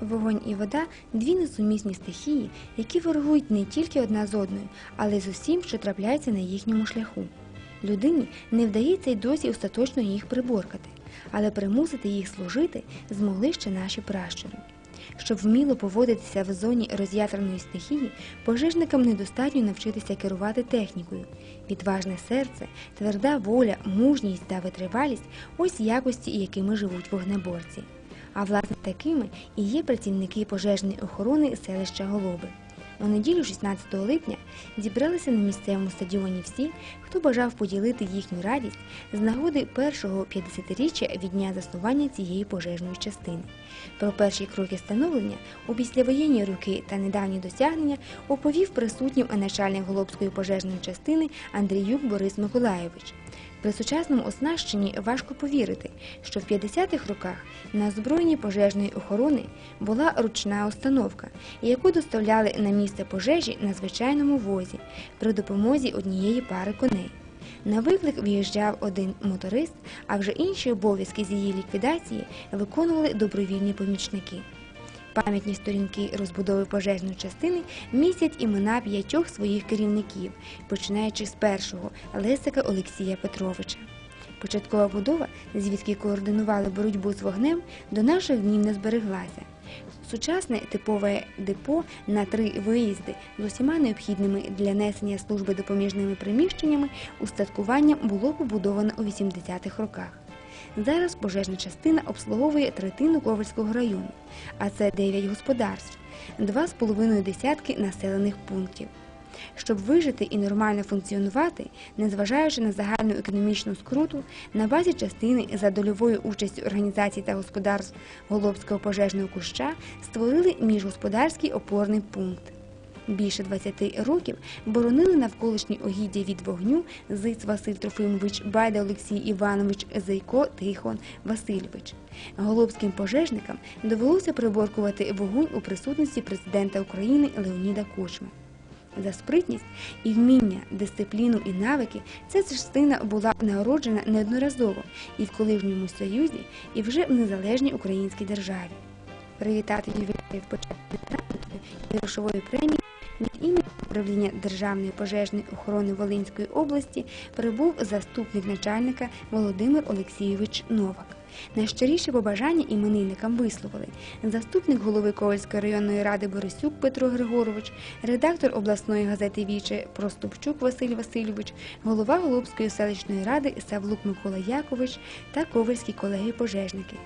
Вогонь і вода дві несумісні стихії, які ворогують не тільки одна з одною, але й з усім, що трапляється на їхньому шляху. Людині не вдається й досі остаточно їх приборкати, але примусити їх служити змогли ще наші пращури. Щоб вміло поводитися в зоні роз'ятраної стихії, пожежникам недостатньо навчитися керувати технікою. Відважне серце, тверда воля, мужність та витривалість ось якості, якими живуть вогнеборці. А власне такими і є працівники пожежної охорони селища Голоби. У неділю 16 липня зібралися на місцевому стадіоні всі, хто бажав поділити їхню радість з нагоди першого 50-річчя від дня заснування цієї пожежної частини. Про перші кроки становлення у післявоєнні роки та недавні досягнення оповів присутнім начальник Голобської пожежної частини Андріюк Борис Миколайович. При сучасному оснащенні важко повірити, що в 50-х роках на озброєнні пожежної охорони була ручна установка, яку доставляли на місце пожежі на звичайному возі при допомозі однієї пари коней. На виклик виїжджав один моторист, а вже інші обов'язки з її ліквідації виконували добровільні помічники. Пам'ятні сторінки розбудови пожежної частини містять імена п'ятьох своїх керівників, починаючи з першого Лесика Олексія Петровича. Початкова будова, звідки координували боротьбу з вогнем, до наших днів не збереглася. Сучасне типове депо на три виїзди з усіма необхідними для несення служби допоміжними приміщеннями устаткуванням було побудовано у 80-х роках. Зараз пожежна частина обслуговує третину Ковальського району, а це 9 господарств, два з половиною десятки населених пунктів. Щоб вижити і нормально функціонувати, незважаючи на загальну економічну скруту, на базі частини за дольовою участю організацій та господарств Голобського пожежного куща створили міжгосподарський опорний пункт. Більше 20 років боронили навколишні огіддя від вогню Зиць Василь Трофимович, Байда Олексій Іванович, Зайко Тихон Васильович. Голобським пожежникам довелося приборкувати вогонь у присутності президента України Леоніда Кучми. За спритність і вміння, дисципліну і навики ця частина була нагороджена неодноразово і в колишньому союзі, і вже в незалежній українській державі. Привітати ювілеїв початку і грошової премії від імені управління Державної пожежної охорони Волинської області прибув заступник начальника Володимир Олексійович Новак. Найщиріше побажання іменинникам висловили заступник голови Ковальської районної ради Борисюк Петро Григорович, редактор обласної газети Віче Проступчук Василь Васильович, голова Голубської селищної ради Савлук Микола Якович та ковальські колеги-пожежники.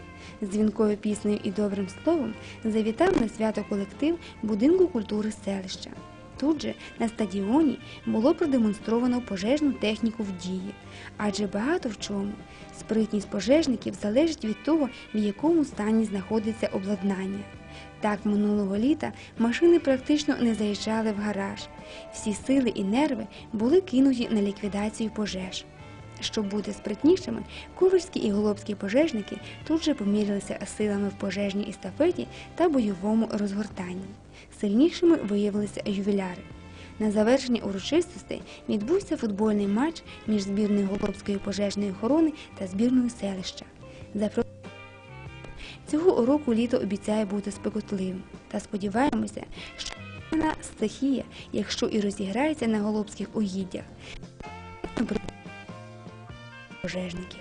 З дзвінкою піснею і добрим словом завітав на свято колектив будинку культури селища. Тут же на стадіоні було продемонстровано пожежну техніку в дії, адже багато в чому спритність пожежників залежить від того, в якому стані знаходиться обладнання. Так минулого літа машини практично не заїжджали в гараж. Всі сили і нерви були кинуті на ліквідацію пожеж. Щоб бути спритнішими, ковальські і голобські пожежники тут же помірялися силами в пожежній естафеті та бойовому розгортанні. Сильнішими виявилися ювіляри. На завершення урочистостей відбувся футбольний матч між збірною Голобської пожежної охорони та збірною селища. Цього року літо обіцяє бути спекотливим. Та сподіваємося, що вона стихія, якщо і розіграється на голобських угіддях пожежників.